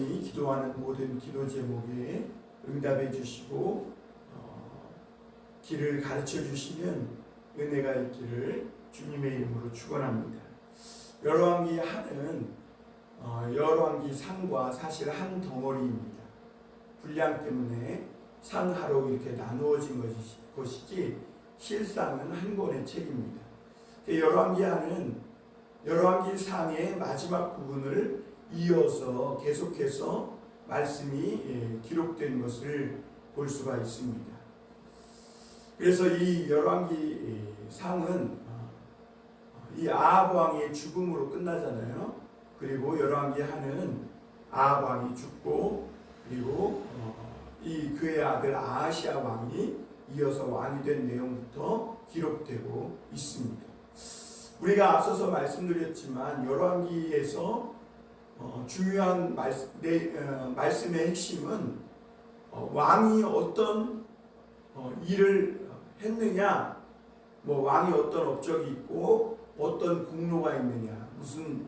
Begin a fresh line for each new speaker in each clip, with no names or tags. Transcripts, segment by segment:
여러분이 기도하는 모든 기도 제목에 응답해 주시고 어, 길을 가르쳐 주시는 은혜가 있기를 주님의 이름으로 축원합니다. 열왕기 하는 어, 열왕기 상과 사실 한 덩어리입니다. 분량 때문에 상하로 이렇게 나누어진 것이, 것이지 실상은 한 권의 책입니다. 그 열왕기 하는 열왕기 상의 마지막 부분을 이어서 계속해서 말씀이 예, 기록된 것을 볼 수가 있습니다. 그래서 이 열왕기 예, 상은 어, 이 아합 왕의 죽음으로 끝나잖아요. 그리고 열왕기 하는 아합 왕이 죽고 그리고 어, 이 그의 아들 아하시아 왕이 이어서 왕이 된 내용부터 기록되고 있습니다. 우리가 앞서서 말씀드렸지만 열왕기에서 어, 중요한 말씀, 내, 어, 말씀의 핵심은 어, 왕이 어떤 어, 일을 했느냐, 뭐 왕이 어떤 업적이 있고 어떤 공로가 있느냐, 무슨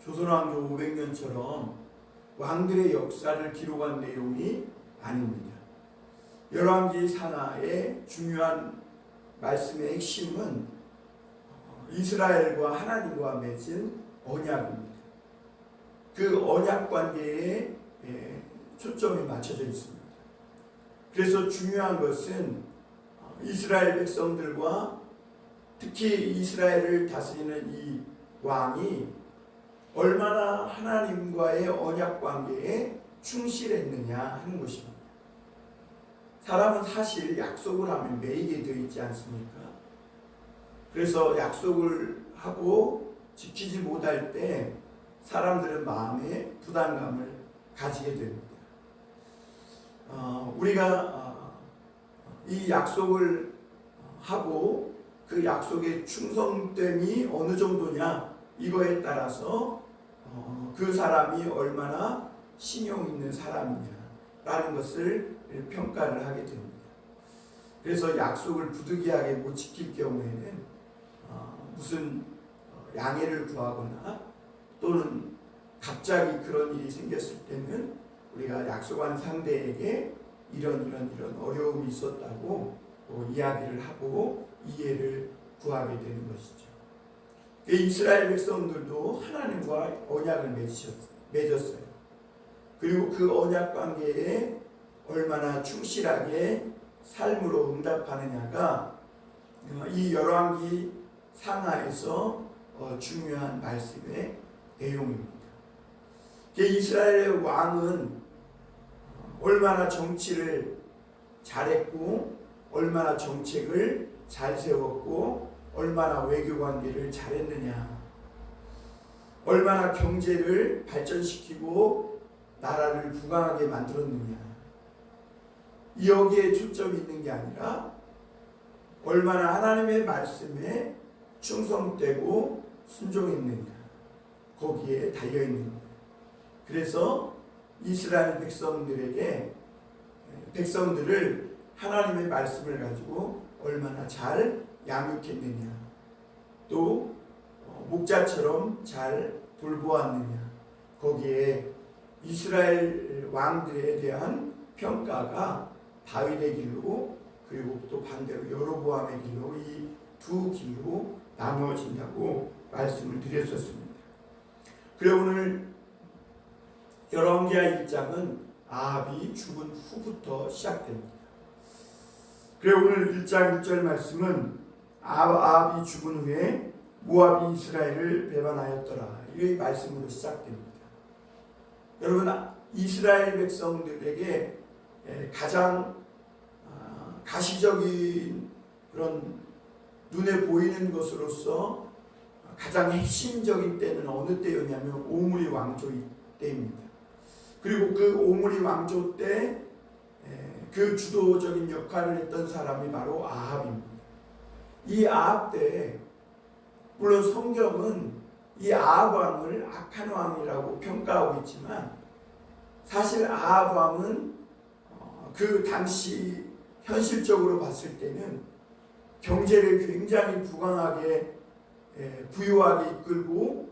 조선왕조 500년처럼 왕들의 역사를 기록한 내용이 아닙니다. 열왕기 산하의 중요한 말씀의 핵심은 어, 이스라엘과 하나님과 맺은 언약입니다. 그 언약 관계에 예, 초점이 맞춰져 있습니다. 그래서 중요한 것은 어, 이스라엘 백성들과 특히 이스라엘을 다스리는 이 왕이 얼마나 하나님과의 언약 관계에 충실했느냐 하는 것입니다. 사람은 사실 약속을 하면 매이게 되어 있지 않습니까? 그래서 약속을 하고 지키지 못할 때 사람들은 마음에 부담감을 가지게 됩니다. 어, 우리가 어, 이 약속을 하고 그 약속의 충성됨이 어느 정도냐 이거에 따라서 어, 그 사람이 얼마나 신용 있는 사람이냐라는 것을 평가를 하게 됩니다. 그래서 약속을 부득이하게 못 지킬 경우에는 어, 무슨 양해를 구하거나 또는 갑자기 그런 일이 생겼을 때는 우리가 약속한 상대에게 이런 이런 이런 어려움이 있었다고 또 이야기를 하고 이해를 구하게 되는 것이죠. 그 이스라엘 백성들도 하나님과 언약을 맺었어요. 그리고 그 언약 관계에 얼마나 충실하게 삶으로 응답하느냐가 이 열왕기 상하에서 어, 중요한 말씀의 내용입니다. 이스라엘의 왕은 얼마나 정치를 잘했고 얼마나 정책을 잘 세웠고 얼마나 외교 관계를 잘했느냐. 얼마나 경제를 발전시키고 나라를 부강하게 만들었느냐. 여기에 초점이 있는 게 아니라 얼마나 하나님의 말씀에 충성되고 순종했느냐 거기에 달려 있는. 그래서 이스라엘 백성들에게 백성들을 하나님의 말씀을 가지고 얼마나 잘 양육했느냐 또 어, 목자처럼 잘 돌보았느냐 거기에 이스라엘 왕들에 대한 평가가 다윗의 길로 그리고 또 반대로 여로보암의 길로 이 두 길로 나누어진다고 말씀을 드렸었습니다. 그래 오늘 열왕기하 1장은 아합이 죽은 후부터 시작됩니다. 그래 오늘 1장 1절 말씀은 아합이 죽은 후에 모압이 이스라엘을 배반하였더라. 이 말씀으로 시작됩니다. 여러분 이스라엘 백성들에게 가장 아, 가시적인 그런 눈에 보이는 것으로서 가장 핵심적인 때는 어느 때였냐면 오므리 왕조 때입니다. 그리고 그 오므리 왕조 때 그 주도적인 역할을 했던 사람이 바로 아합입니다. 이 아합 때 물론 성경은 이 아합 왕을 악한 왕이라고 평가하고 있지만 사실 아합 왕은 어, 그 당시 현실적으로 봤을 때는 경제를 굉장히 부강하게 부유하게 이끌고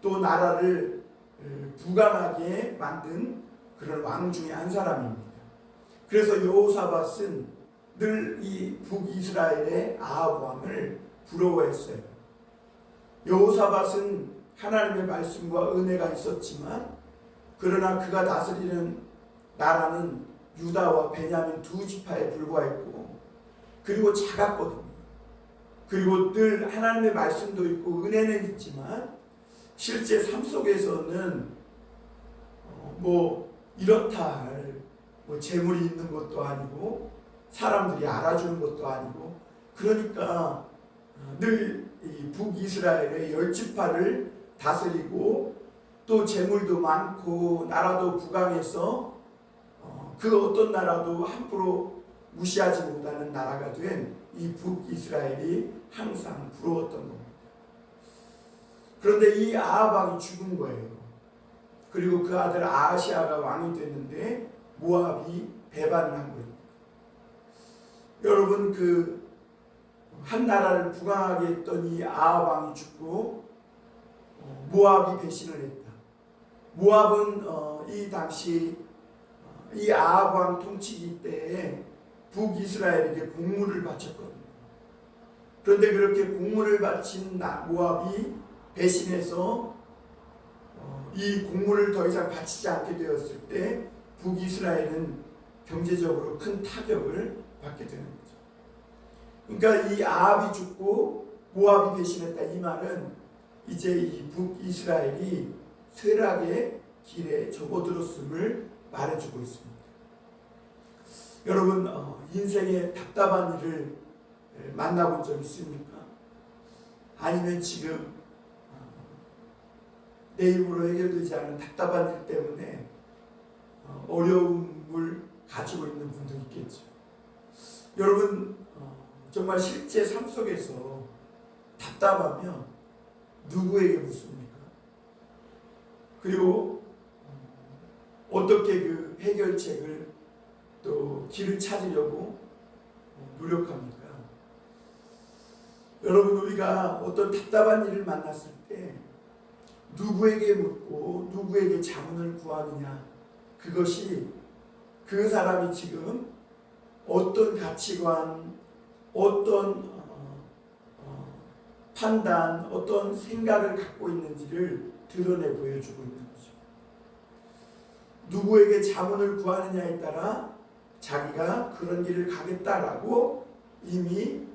또 나라를 부강하게 만든 그런 왕 중에 한 사람입니다. 그래서 여호사밧은 늘 이 북이스라엘의 아합 왕을 부러워했어요. 여호사밧은 하나님의 말씀과 은혜가 있었지만 그러나 그가 다스리는 나라는 유다와 베냐민 두 지파에 불과했고 그리고 작았거든요. 그리고 늘 하나님의 말씀도 있고 은혜는 있지만 실제 삶 속에서는 어, 뭐 이렇다 할뭐 재물이 있는 것도 아니고 사람들이 알아주는 것도 아니고 그러니까 늘이 북이스라엘의 열 지파를 다스리고 또 재물도 많고 나라도 부강해서 어, 그 어떤 나라도 함부로 무시하지 못하는 나라가 된 이 북이스라엘이 항상 부러웠던 겁니다. 그런데 이 아합 왕이 죽은 거예요. 그리고 그 아들 아시아가 왕이 됐는데 모압이 배반을 한 거예요. 여러분 그 한 나라를 부강하게 했던 이 아합 왕이 죽고 어, 모압이 배신을 했다. 모압은 어, 이 당시 어, 이 아합 왕 통치기 때에 북이스라엘에게 공물을 바쳤거든요. 그런데 그렇게 공물을 바친 나- 모압이 배신해서 어, 이 공물을 더 이상 바치지 않게 되었을 때 북이스라엘은 경제적으로 큰 타격을 받게 되는 거죠. 그러니까 이 아합이 죽고 모압이 배신했다 이 말은 이제 이 북이스라엘이 쇠락의 길에 접어들었음을 말해주고 있습니다. 여러분 어, 인생에 답답한 일을 에, 만나본 적 있습니까? 아니면 지금 어, 내 힘으로 해결되지 않은 답답한 일 때문에 어, 어려움을 가지고 있는 분도 있겠죠. 여러분 어, 정말 실제 삶 속에서 답답하면 누구에게 묻습니까? 그리고 어, 어떻게 그 해결책을 또 길을 찾으려고 어, 노력합니까? 여러분 우리가 어떤 답답한 일을 만났을 때 누구에게 묻고 누구에게 자문을 구하느냐 그것이 그 사람이 지금 어떤 가치관, 어떤 어, 어, 판단, 어떤 생각을 갖고 있는지를 드러내 보여주고 있는 거죠. 누구에게 자문을 구하느냐에 따라 자기가 그런 길을 가겠다라고 이미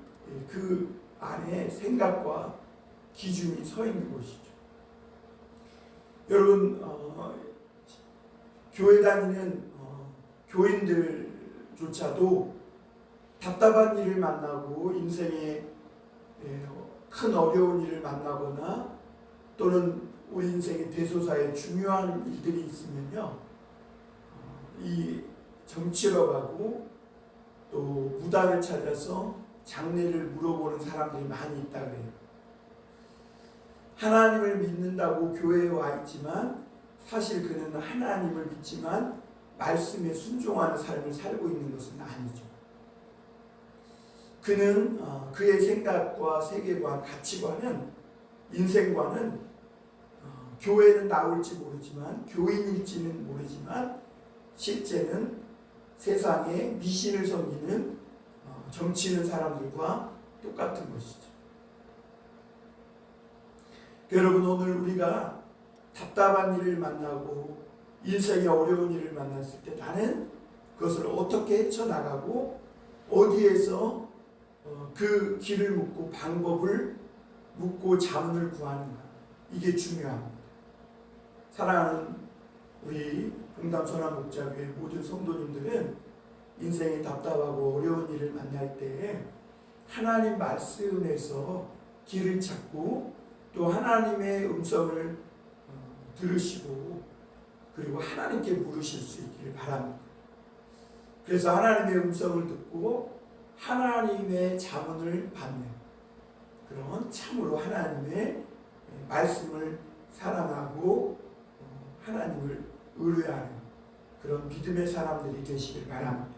그 안에 생각과 기준이 서 있는 것이죠. 여러분 어, 교회 다니는 어, 교인들조차도 답답한 일을 만나고 인생에 예, 큰 어려운 일을 만나거나 또는 우리 인생의 대소사에 중요한 일들이 있으면요 어, 이 정치러 가고 또 무당을 찾아서 장례를 물어보는 사람들이 많이 있다 그래요. 하나님을 믿는다고 교회에 와 있지만 사실 그는 하나님을 믿지만 말씀에 순종하는 삶을 살고 있는 것은 아니죠. 그는 어, 그의 생각과 세계관, 가치관은 인생관은 어, 교회는 나올지 모르지만 교인일지는 모르지만 실제는 세상에 미신을 섬기는 어, 정치는 사람들과 똑같은 것이죠. 여러분 오늘 우리가 답답한 일을 만나고 인생의 어려운 일을 만났을 때 나는 그것을 어떻게 헤쳐나가고 어디에서 어, 그 길을 묻고 방법을 묻고 자문을 구하는가 이게 중요합니다. 사랑하는 우리 선한 목자교회 모든 성도님들은 인생이 답답하고 어려운 일을 만날 때 하나님 말씀에서 길을 찾고 또 하나님의 음성을 어, 들으시고 그리고 하나님께 물으실 수 있기를 바랍니다. 그래서 하나님의 음성을 듣고 하나님의 자문을 받는 그런 참으로 하나님의 말씀을 사랑하고 어, 하나님을 의뢰하는 그런 믿음의 사람들이 되시길 바랍니다.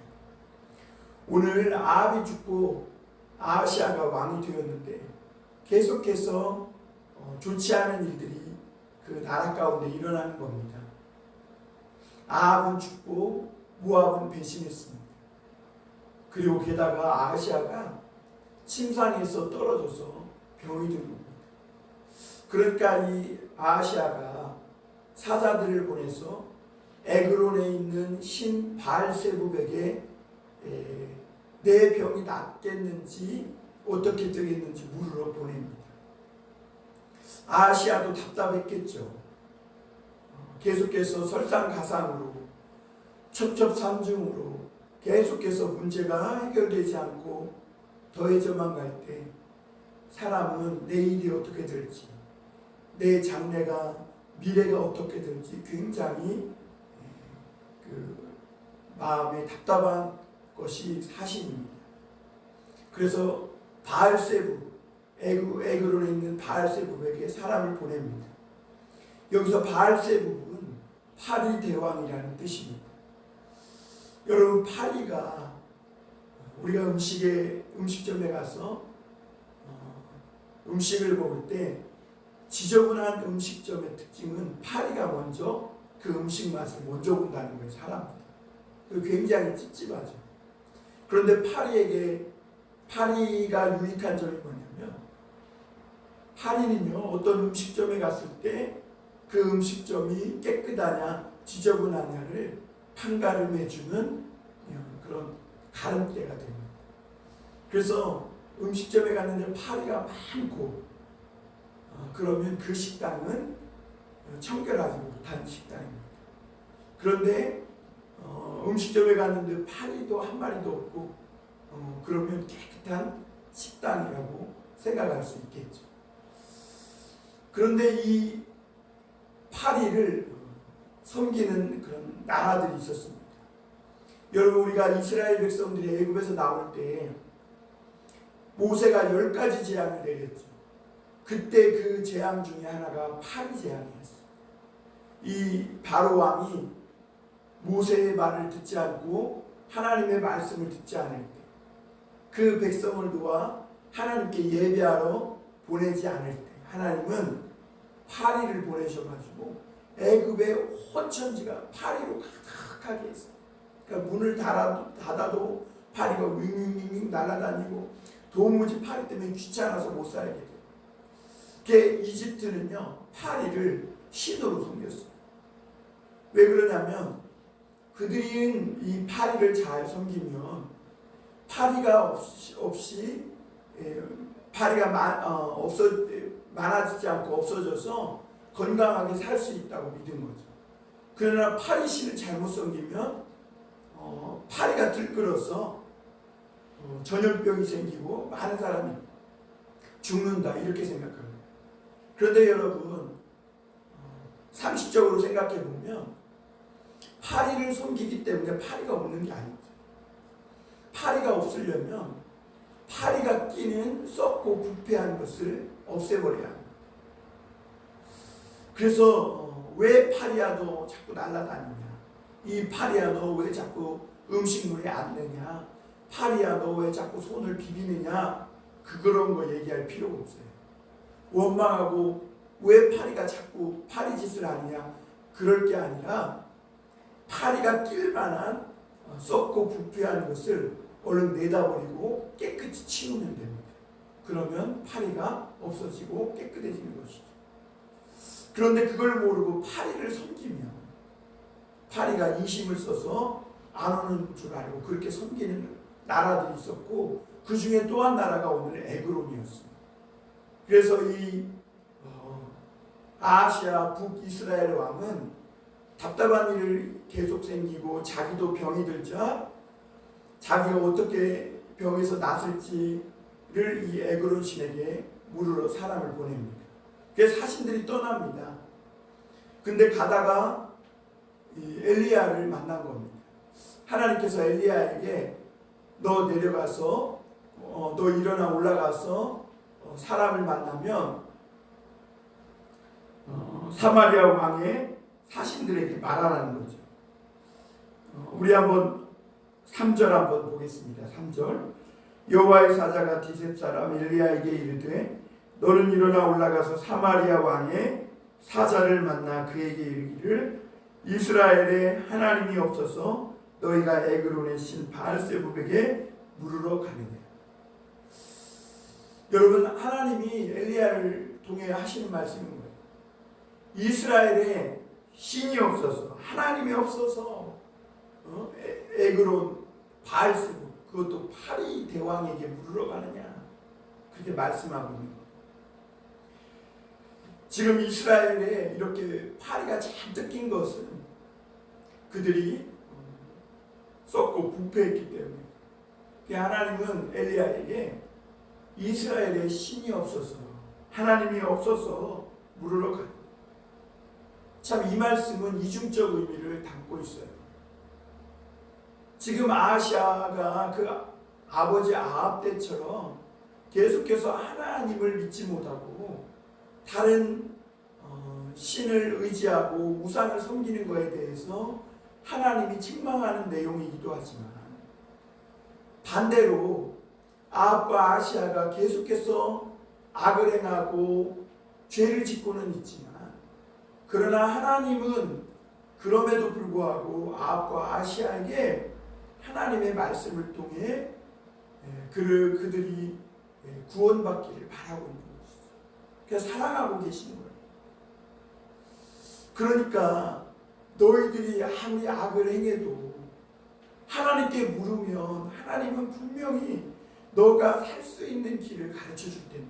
오늘 아합이 죽고 아시아가 왕이 되었는데 계속해서 어, 좋지 않은 일들이 그 나라 가운데 일어나는 겁니다. 아합은 죽고 모압은 배신했습니다. 그리고 게다가 아시아가 침상에서 떨어져서 병이 든 겁니다. 그러니까 이 아시아가 사자들을 보내서 에그론에 있는 신 바알세부백에 에, 내 병이 낫겠는지 어떻게 되겠는지 물으러 보냅니다. 아시아도 답답했겠죠. 어, 계속해서 설상가상으로 첩첩산중으로 계속해서 문제가 해결되지 않고 더해져만 갈 때 사람은 내 일이 어떻게 될지 내 장래가 미래가 어떻게 될지 굉장히 그 마음에 답답한 것이 사실입니다. 그래서 바알세부 에그 에그론에 있는 바알세부에게 사람을 보냅니다. 여기서 바알세부는 파리 대왕이라는 뜻입니다. 여러분 파리가 우리가 음식에 음식점에 가서 어, 음식을 먹을 때 지저분한 음식점의 특징은 파리가 먼저 그 음식 맛을 먼저 본다는 거예요 사람들이. 그 굉장히 찝찝하죠. 그런데 파리에게 파리가 유익한 점이 뭐냐면 파리는요 어떤 음식점에 갔을 때 그 음식점이 깨끗하냐 지저분하냐를 판가름해주는 그런 가름대가 됩니다. 그래서 음식점에 갔는데 파리가 많고 어, 그러면 그 식당은 청결하지 못한 식당입니다. 그런데 어, 음식점에 갔는데 파리도 한 마리도 없고 어, 그러면 깨끗한 식당이라고 생각할 수 있겠죠. 그런데 이 파리를 섬기는 그런 나라들이 있었습니다. 여러분 우리가 이스라엘 백성들이 애굽에서 나올 때 모세가 열 가지 재앙을 내렸죠. 그때 그 재앙 중에 하나가 파리 재앙이었어요. 이 바로 왕이 모세의 말을 듣지 않고 하나님의 말씀을 듣지 않을 때 그 백성을 놓아 하나님께 예배하러 보내지 않을 때 하나님은 파리를 보내셔가지고 애굽의 혼천지가 파리로 가득하게 했어요. 그러니까 문을 닫아도, 닫아도 파리가 윙윙윙 날아다니고 도무지 파리 때문에 귀찮아서 못 살게 돼요. 그 이집트는요 파리를 신으로 섬겼어요. 왜 그러냐면 그들이 이 파리를 잘 섬기면 파리가 없이, 없이 예, 파리가 마, 어, 없어 많아지지 않고 없어져서 건강하게 살 수 있다고 믿은 거죠. 그러나 파리 신을 잘못 섬기면 어, 파리가 들끓어서 어, 전염병이 생기고 많은 사람이 죽는다 이렇게 생각합니다. 그런데 여러분 어, 상식적으로 생각해 보면 파리를 섬기기 때문에 파리가 없는 게 아니죠. 파리가 없으려면 파리가 끼는 썩고 부패한 것을 없애버려야 합니다. 그래서 어, 왜 파리야도 자꾸 날아다니냐? 이 파리야 너왜 자꾸 음식물에 앉느냐? 파리야 너왜 자꾸 손을 비비느냐? 그 그런 거 얘기할 필요가 없어요. 원망하고 왜 파리가 자꾸 파리 짓을 하느냐? 그럴 게 아니라 파리가 낄 만한 어, 썩고 부패한 것을 얼른 내다버리고 깨끗이 치우면 됩니다. 그러면 파리가 없어지고 깨끗해지는 것이죠. 그런데 그걸 모르고 파리를 섬기면 파리가 인심을 써서 안 오는 줄 알고 그렇게 섬기는 나라들이 있었고 그 중에 또 한 나라가 오늘 에그론이었습니다. 그래서 이 어, 아시아 북이스라엘 왕은 답답한 일을 계속 생기고 자기도 병이 들자 자기가 어떻게 병에서 낫을지를 이 에그론 신에게 물으러 사람을 보냅니다. 그래서 사신들이 떠납니다. 근데 가다가 이 엘리야를 만난 겁니다. 하나님께서 엘리야에게 너 내려가서 어, 너 일어나 올라가서 어, 사람을 만나면 어, 사마리아 왕의 사신들에게 말하라는 거죠. 어, 우리 한번 3절 한번 보겠습니다. 3절 여호와의 사자가 디셉 사람 엘리야에게 이르되 너는 일어나 올라가서 사마리아 왕의 사자를 만나 그에게 이르기를 이스라엘에 하나님이 없어서 너희가 에그론의 신 바알세불에게 물으러 가느냐. 여러분 하나님이 엘리야를 통해 하시는 말씀인 거예요. 이스라엘에 신이 없어서 하나님이 없어서 어? 에- 에그론 바알세불 그것도 파리 대왕에게 물으러 가느냐 그렇게 말씀하고 있는 거예요. 지금 이스라엘에 이렇게 파리가 잔뜩 낀 것은 그들이 썩고 부패했기 때문에 그 하나님은 엘리야에게 이스라엘에 신이 없어서 하나님이 없어서 물으러 가. 참이 말씀은 이중적 의미를 담고 있어요. 지금 아시아가 그 아버지 아합 때처럼 계속해서 하나님을 믿지 못하고 다른 어, 신을 의지하고 우상을 섬기는 것에 대해서 하나님이 책망하는 내용이기도 하지만 반대로 아합과 아시아가 계속해서 악을 행하고 죄를 짓고는 있지만 그러나 하나님은 그럼에도 불구하고 아합과 아시아에게 하나님의 말씀을 통해 예, 그를 그들이 예, 구원받기를 바라고 있는 것이죠. 그래서 사랑하고 계시는 거예요. 그러니까 너희들이 아무리 악을 행해도 하나님께 물으면 하나님은 분명히 너가 살 수 있는 길을 가르쳐 줄 텐데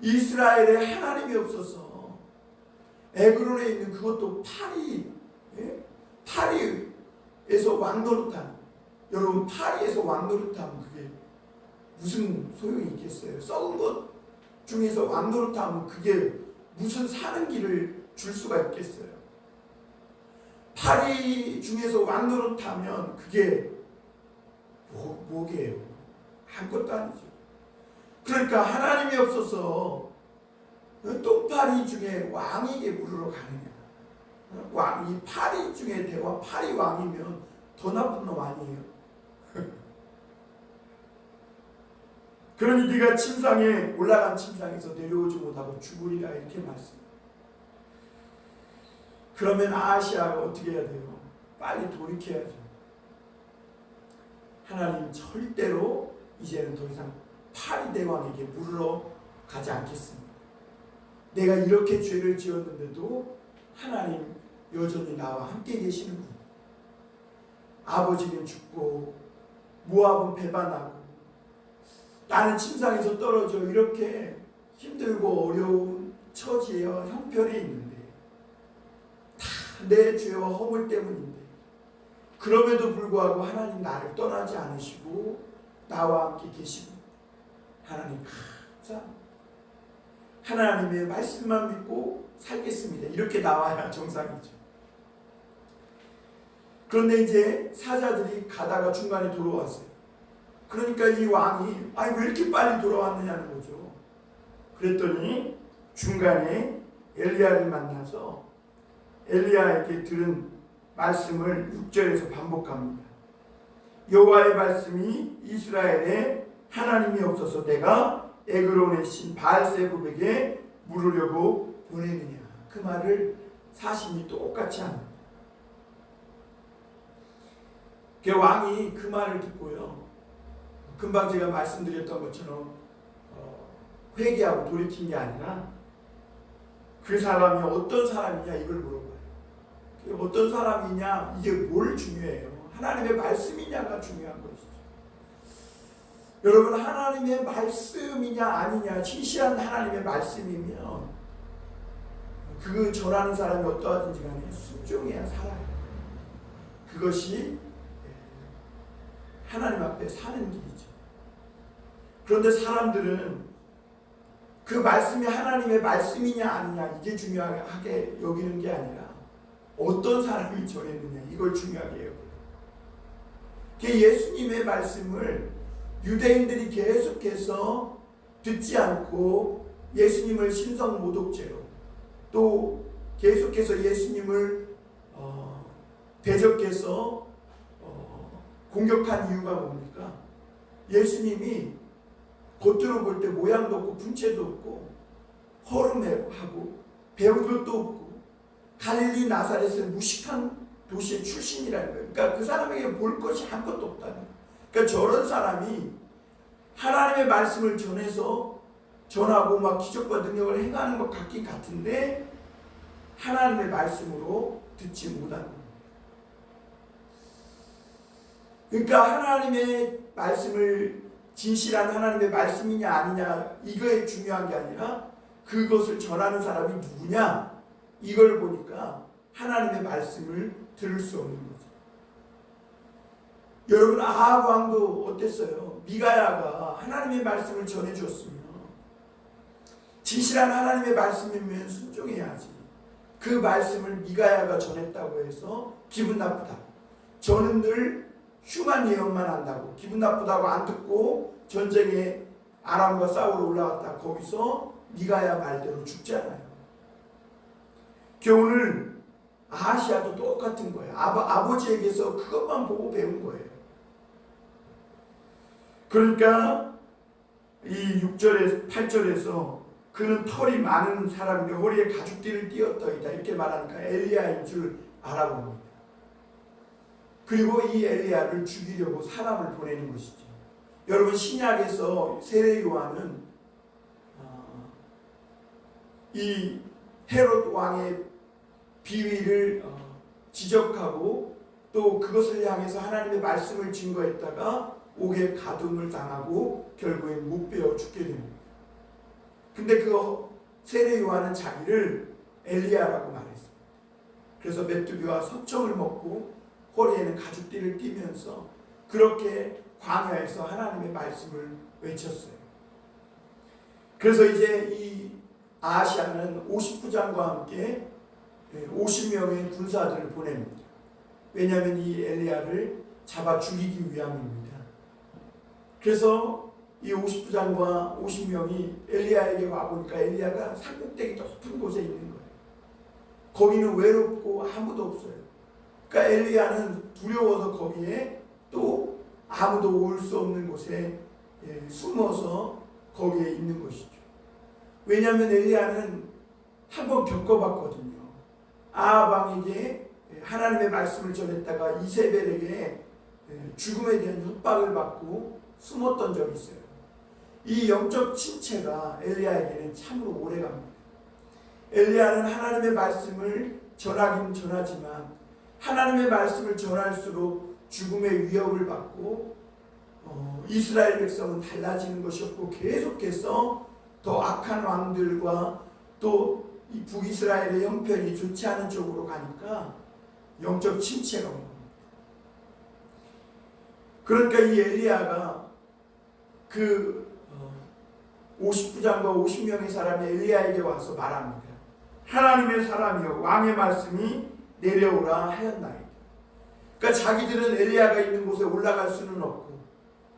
이스라엘에 하나님이 없어서 에그론에 있는 그것도 파리 예? 파리에서 왕노릇하는 여러분 파리에서 왕노릇하면 그게 무슨 소용이 있겠어요 썩은 것 중에서 왕노릇하면 그게 무슨 사는 길을 줄 수가 있겠어요 파리 중에서 왕노릇하면 그게 뭐, 뭐게요? 아무것도 아니죠. 그러니까 하나님이 없어서 똥파리 중에 왕에게 물으러 가느냐? 왕, 이 파리 중에 대왕, 파리 왕이면 더 나쁜 놈 아니에요? 그러니 네가 침상에 올라간 침상에서 내려오지 못하고 죽으리라 이렇게 말씀. 그러면 아시아가 어떻게 해야 돼요? 빨리 돌이켜야죠. 하나님 절대로 이제는 더 이상 파리 대왕에게 물으러 가지 않겠습니다. 내가 이렇게 죄를 지었는데도 하나님 여전히 나와 함께 계시는 분. 아버지는 죽고 모압은 배반하고 나는 침상에서 떨어져 이렇게 힘들고 어려운 처지에 형편에 있는데 다 내 죄와 허물 때문인데 그럼에도 불구하고 하나님 나를 떠나지 않으시고 나와 함께 계시고 하나님 감사합니다. 하나님의 말씀만 믿고 살겠습니다. 이렇게 나와야 정상이죠. 그런데 이제 사자들이 가다가 중간에 돌아왔어요. 그러니까 이 왕이 아니 왜 이렇게 빨리 돌아왔느냐는 거죠. 그랬더니 중간에 엘리야를 만나서 엘리야에게 들은 말씀을 6절에서 반복합니다. 여호와의 말씀이 이스라엘에 하나님이 없어서 내가 에그론의 신 바알세불에게 물으려고 보내느냐. 그 말을 사신이 똑같이 합니다. 그 왕이 그 말을 듣고요. 금방 제가 말씀드렸던 것처럼 어, 회개하고 돌이킨 게 아니라 그 사람이 어떤 사람이냐 이걸 물어봐요. 어떤 사람이냐 이게 뭘 중요해요? 하나님의 말씀이냐가 중요한 것이죠. 여러분 하나님의 말씀이냐 아니냐 진실한 하나님의 말씀이면 그 전하는 사람이 어떠하든지 간에 순종해야 살아요. 그것이 하나님 앞에 사는 길이죠. 그런데 사람들은 그 말씀이 하나님의 말씀이냐 아니냐 이게 중요하게 여기는 게 아니라 어떤 사람이 전했느냐 이걸 중요하게 예수님의 말씀을 유대인들이 계속해서 듣지 않고 예수님을 신성 모독죄로 또 계속해서 예수님을 어, 대적해서 어, 공격한 이유가 뭡니까? 예수님이 겉으로 볼 때 모양도 없고 분체도 없고 허름하고 배운 것도 없고 갈릴리 나사렛의 무식한 도시의 출신이라는 거예요. 그러니까 그 사람에게 볼 것이 아무것도 없다는. 그러니까 저런 사람이 하나님의 말씀을 전해서 전하고 막 기적과 능력을 행하는 것 같긴 같은데 하나님의 말씀으로 듣지 못하는 거예요. 그러니까 하나님의 말씀을 진실한 하나님의 말씀이냐 아니냐 이거에 중요한 게 아니라 그것을 전하는 사람이 누구냐 이걸 보니까 하나님의 말씀을 들을 수 없는 거죠. 여러분 아합 왕도 어땠어요? 미가야가 하나님의 말씀을 전해 주었으면 진실한 하나님의 말씀이면 순종해야지. 그 말씀을 미가야가 전했다고 해서 기분 나쁘다. 저는 늘 흉한 예언만 한다고 기분 나쁘다고 안 듣고 전쟁에 아람과 싸우러 올라갔다. 거기서 미가야 말대로 죽잖아요. 교훈을 아시아도 똑같은 거예요. 아버, 아버지에게서 그것만 보고 배운 거예요. 그러니까 이 6절에 8절에서 그는 털이 많은 사람인데 허리에 가죽띠를 띄었더이다 이렇게 말하니까 엘리야인 줄 알아봅니다. 그리고 이 엘리야를 죽이려고 사람을 보내는 것이죠. 여러분 신약에서 세례 요한은 어, 이 헤롯 왕의 비위를 어, 지적하고 또 그것을 향해서 하나님의 말씀을 증거했다가 옥에 가둠을 당하고 결국엔 못 베어 죽게 됩니다. 근데 그 세례 요한은 자기를 엘리야라고 말했습니다. 그래서 메뚜기와 석청을 먹고 허리에는 가죽띠를 띠면서 그렇게 광야에서 하나님의 말씀을 외쳤어요. 그래서 이제 이 아시아는 50부장과 함께 50명의 군사들을 보냅니다. 왜냐하면 이 엘리야를 잡아 죽이기 위함입니다. 그래서 이 50부장과 50명이 엘리야에게 와보니까 엘리야가 산꼭대기 높은 곳에 있는 거예요. 거기는 외롭고 아무도 없어요. 그러니까 엘리야는 두려워서 거기에 또 아무도 올 수 없는 곳에 예, 숨어서 거기에 있는 것이죠. 왜냐하면 엘리야는 한번 겪어봤거든요. 아합왕에게 하나님의 말씀을 전했다가 이세벨에게 예, 죽음에 대한 협박을 받고 숨었던 적이 있어요. 이 영적 침체가 엘리야에게는 참으로 오래갑니다. 엘리야는 하나님의 말씀을 전하긴 전하지만 하나님의 말씀을 전할수록 죽음의 위협을 받고 어, 이스라엘 백성은 달라지는 것이 없고 계속해서 더 악한 왕들과 또 이 북이스라엘의 형편이 좋지 않은 쪽으로 가니까 영적 침체가 옵니다. 그러니까 이 엘리야가 그 50부장과 50명의 사람이 엘리야에게 와서 말합니다. 하나님의 사람이여 왕의 말씀이 내려오라 하였나이다. 그러니까 자기들은 엘리야가 있는 곳에 올라갈 수는 없고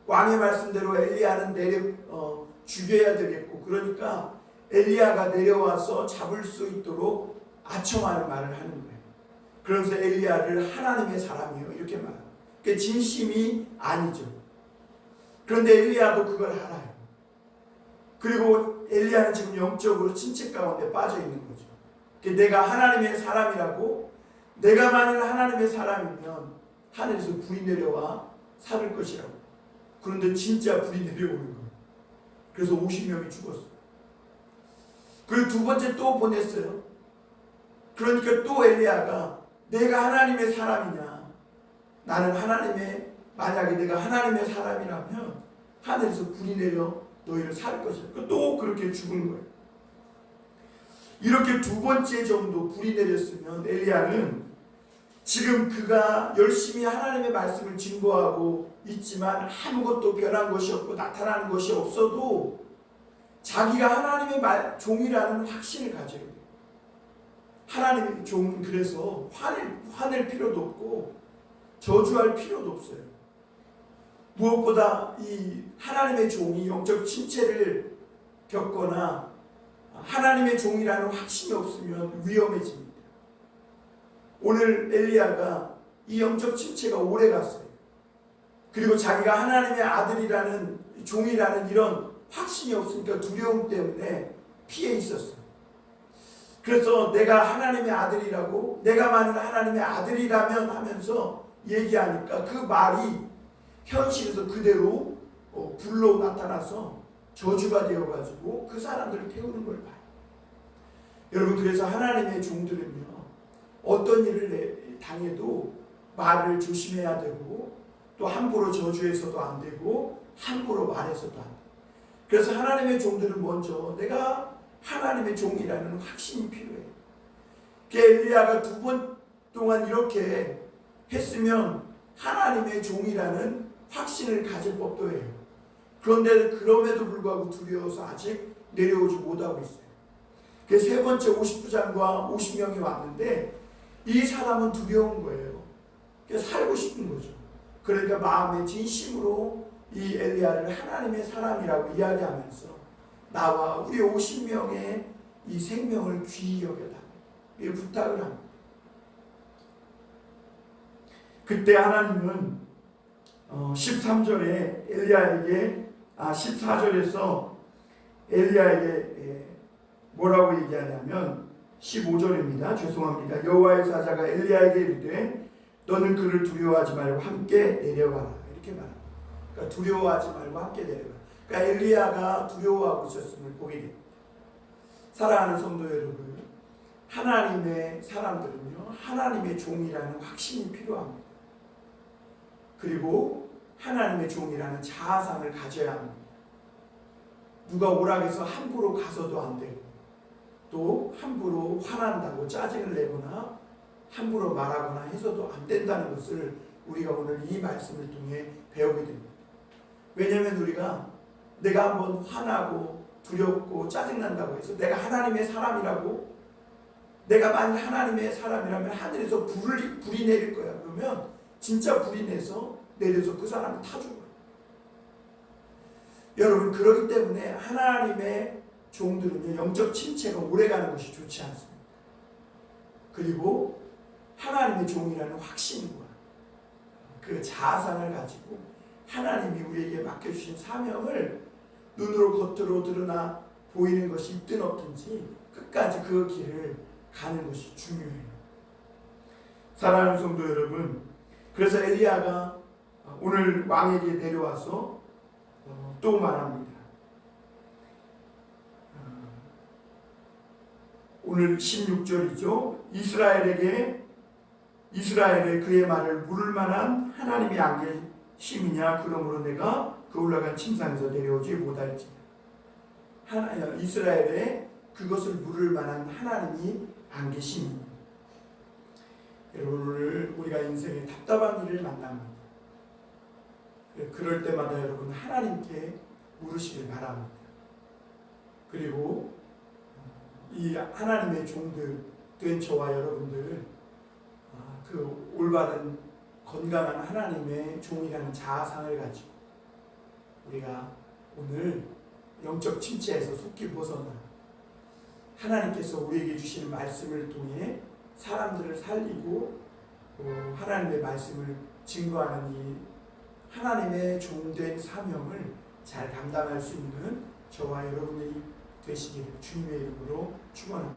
왕의 말씀대로 엘리야는 내려 어, 죽여야 되겠고 그러니까 엘리야가 내려와서 잡을 수 있도록 아첨하는 말을 하는 거예요. 그러면서 엘리야를 하나님의 사람이요 이렇게 말합니다. 그 진심이 아니죠. 그런데 엘리야도 그걸 알아요. 그리고 엘리야는 지금 영적으로 침체 가운데 빠져 있는 거죠. 내가 하나님의 사람이라고 내가 만일 하나님의 사람이면 하늘에서 불이 내려와 살을 것이라고. 그런데 진짜 불이 내려오는 거예요. 그래서 50명이 죽었어요. 그리고 두 번째 또 보냈어요. 그러니까 또 엘리야가 내가 하나님의 사람이냐? 나는 하나님의 만약에 내가 하나님의 사람이라면 하늘에서 불이 내려 너희를 살 것이야. 또 그렇게 죽은 거예요. 이렇게 두 번째 정도 불이 내렸으면 엘리야는 지금 그가 열심히 하나님의 말씀을 증거하고 있지만 아무것도 변한 것이 없고 나타나는 것이 없어도 자기가 하나님의 말, 종이라는 확신을 가져야 돼요. 하나님의 종은 그래서 화낼, 화낼 필요도 없고 저주할 필요도 없어요. 무엇보다 이 하나님의 종이 영적 침체를 겪거나 하나님의 종이라는 확신이 없으면 위험해집니다. 오늘 엘리야가 이 영적 침체가 오래 갔어요. 그리고 자기가 하나님의 아들이라는 종이라는 이런 확신이 없으니까 두려움 때문에 피해 있었어요. 그래서 내가 하나님의 아들이라고 내가 만일 하나님의 아들이라면 하면서 얘기하니까 그 말이 현실에서 그대로 어, 불로 나타나서 저주가 되어가지고 그 사람들을 태우는 걸 봐요. 여러분 그래서 하나님의 종들은요 어떤 일을 내- 당해도 말을 조심해야 되고 또 함부로 저주해서도 안 되고 함부로 말해서도 안 돼. 그래서 하나님의 종들은 먼저 내가 하나님의 종이라는 확신이 필요해요. 그 엘리야가 두 번 동안 이렇게 했으면 하나님의 종이라는 확신을 가질 법도 해요. 그런데 그럼에도 불구하고 두려워서 아직 내려오지 못하고 있어요. 그 세 번째 59장과 50명이 왔는데 이 사람은 두려운 거예요. 살고 싶은 거죠. 그러니까 마음의 진심으로 이 엘리야를 하나님의 사람이라고 이야기하면서 나와 우리 50명의 이 생명을 귀히. 이 부탁을 합니다. 그때 하나님은 어, 13절에 엘리야에게 아 14절에서 엘리야에게 예, 뭐라고 얘기하냐면 15절입니다. 죄송합니다. 여호와의 사자가 엘리야에게 이르되 너는 그를 두려워하지 말고 함께 내려가라 이렇게 말합니다. 그러니까 두려워하지 말고 함께 내려가라. 그러니까 엘리야가 두려워하고 있었음을 보게 됩니다. 사랑하는 성도 여러분, 하나님의 사람들은요 하나님의 종이라는 확신이 필요합니다. 그리고 하나님의 종이라는 자아상을 가져야 합니다. 누가 오락해서 함부로 가서도 안 되고 또 함부로 화난다고 짜증을 내거나 함부로 말하거나 해서도 안 된다는 것을 우리가 오늘 이 말씀을 통해 배우게 됩니다. 왜냐하면 우리가 내가 한번 화나고 두렵고 짜증난다고 해서 내가 하나님의 사람이라고 내가 만약 하나님의 사람이라면 하늘에서 불이, 불이 내릴 거야. 그러면 진짜 불이 내서 내려서 그 사람을 타 죽어요. 여러분 그렇기 때문에 하나님의 종들은요 영적 침체가 오래가는 것이 좋지 않습니다. 그리고 하나님의 종이라는 확신과 그 자아상을 가지고 하나님이 우리에게 맡겨주신 사명을 눈으로 겉으로 드러나 보이는 것이 있든 없든지 끝까지 그 길을 가는 것이 중요해요. 사랑하는 성도 여러분, 그래서 엘리야가 오늘 왕에게 내려와서 어, 또 말합니다. 어, 오늘 16절이죠. 이스라엘에게 이스라엘의 그의 말을 물을 만한 하나님이 안계 심이냐 그러므로 내가 그 올라간 침상에서 내려오지 못할지 하나 이스라엘에 그것을 물을 만한 하나님이 안 계심이냐 여러분 오늘 우리가 인생에 답답한 일을 만납니다. 그럴 때마다 여러분 하나님께 물으시길 바랍니다. 그리고 이 하나님의 종들 된 저와 여러분들 아, 그 올바른 건강한 하나님의 종이라는 자아상을 가지고 우리가 오늘 영적 침체에서 속기 벗어나 하나님께서 우리에게 주시는 말씀을 통해 사람들을 살리고 또 하나님의 말씀을 증거하는 이 하나님의 종된 사명을 잘 감당할 수 있는 저와 여러분들이 되시기를 주님의 이름으로 축원합니다.